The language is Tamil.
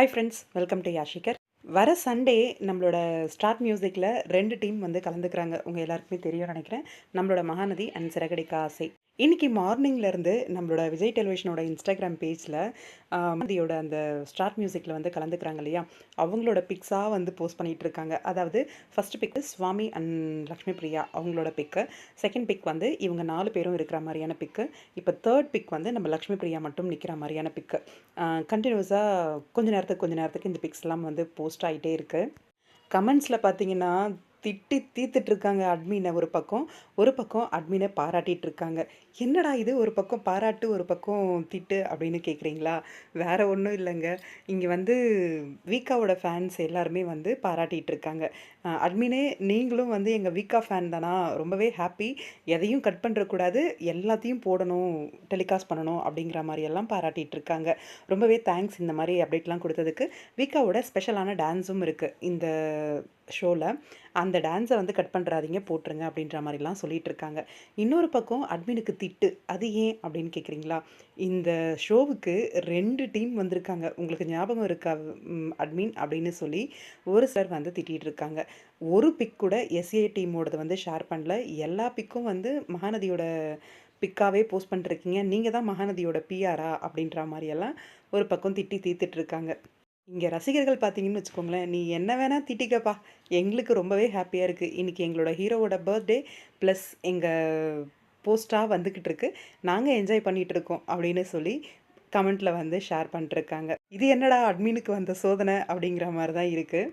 ஹாய் ஃப்ரெண்ட்ஸ் வெல்கம் டு யாஷிகர் வர சண்டே நம்மளோட ஸ்டார்ட் மியூசிக்கில் ரெண்டு டீம் வந்து கலந்துக்கிறாங்க. உங்கள் எல்லாருக்குமே தெரியும் நினைக்கிறேன். நம்மளோட மகாநதி அண்ட் சிறகடிக்க ஆசை. இன்றைக்கி மார்னிங்லேருந்து நம்மளோட விஜய் டெலிவிஷனோட இன்ஸ்டாகிராம் பேஜில் மகாநதியோட அந்த ஸ்டார்ட் மியூசிக்கில் வந்து கலந்துக்கிறாங்க இல்லையா? அவங்களோட பிக்ஸாக வந்து போஸ்ட் பண்ணிகிட்டு இருக்காங்க. அதாவது ஃபர்ஸ்ட் பிக்கு சுவாமி அண்ட் லக்ஷ்மி பிரியா அவங்களோட பிக்கு செகண்ட் பிக் வந்து இவங்க நாலு பேரும் இருக்கிற மாதிரியான பிக்கு இப்போ தேர்ட் பிக் வந்து நம்ம லக்ஷ்மி பிரியா மட்டும் நிற்கிற மாதிரியான பிக்கு கண்டினியூஸாக கொஞ்ச நேரத்துக்கு கொஞ்ச நேரத்துக்கு இந்த பிக்ஸ் எல்லாம் வந்து போஸ்ட் ஆகிட்டே இருக்குது கமெண்ட்ஸில் பார்த்தீங்கன்னா திட்டி தீர்த்துட்டு இருக்காங்க அட்மினை ஒரு பக்கம் ஒரு பக்கம் அட்மினை பாராட்டிட்டு இருக்காங்க என்னடா இது ஒரு பக்கம் பாராட்டு ஒரு பக்கம் திட்டு அப்படின்னு கேட்குறீங்களா? வேற ஒன்றும் இல்லைங்க. இங்கே வந்து வீக்காவோட ஃபேன்ஸ் எல்லாருமே வந்து பாராட்டிட்டு இருக்காங்க அட்மினே நீங்களும் வந்து எங்கள் வீக்கா ஃபேன் தானா? ரொம்பவே ஹாப்பி எதையும் கட் பண்ணுறக்கூடாது. எல்லாத்தையும் போடணும் டெலிகாஸ்ட் பண்ணணும் அப்படிங்கிற மாதிரியெல்லாம் பாராட்டிட்டு இருக்காங்க ரொம்பவே தேங்க்ஸ் இந்த மாதிரி அப்டேட்லாம் கொடுத்ததுக்கு. வீக்காவோட ஸ்பெஷலான டான்ஸும் இருக்குது இந்த ஷோவில் அந்த டான்ஸை வந்து கட் பண்ணுறாதீங்க போட்டுருங்க அப்படின்ற மாதிரிலாம் சொல்லிகிட்டு இருக்காங்க இன்னொரு பக்கம் அட்மினுக்கு திட்டு அது ஏன் அப்படின்னு கேட்குறீங்களா இந்த ஷோவுக்கு ரெண்டு டீம் வந்திருக்காங்க. உங்களுக்கு ஞாபகம் இருக்கா அட்மின் அப்படின்னு சொல்லி ஒரு சிலர் வந்து திட்டிகிட்டு இருக்காங்க ஒரு பிக் கூட எஸ்ஏ டீமோடது வந்து ஷேர் பண்ணல. எல்லா பிக்கும் வந்து மகாநதியோட பிக்காவே போஸ்ட் பண்ணிருக்கீங்க நீங்கள் தான் மகாநதியோட பிஆரா அப்படின்ற மாதிரியெல்லாம் ஒரு பக்கம் திட்டி தீர்த்துட்ருக்காங்க இங்கே ரசிகர்கள் பார்த்தீங்கன்னு வச்சுக்கோங்களேன் நீ என்ன வேணால் திட்டிக்கப்பா. எங்களுக்கு ரொம்பவே ஹாப்பியாக இருக்குது இன்றைக்கி எங்களோட ஹீரோவோட பர்த்டே ப்ளஸ் எங்கள் போஸ்ட்டாக வந்துக்கிட்டு இருக்கு நாங்கள் என்ஜாய் பண்ணிகிட்டு இருக்கோம் அப்படின்னு சொல்லி கமெண்ட்டில் வந்து ஷேர் பண்ணிட்டுருக்காங்க இது என்னடா அட்மினுக்கு வந்த சோதனை அப்படிங்கிற மாதிரி தான் இருக்குது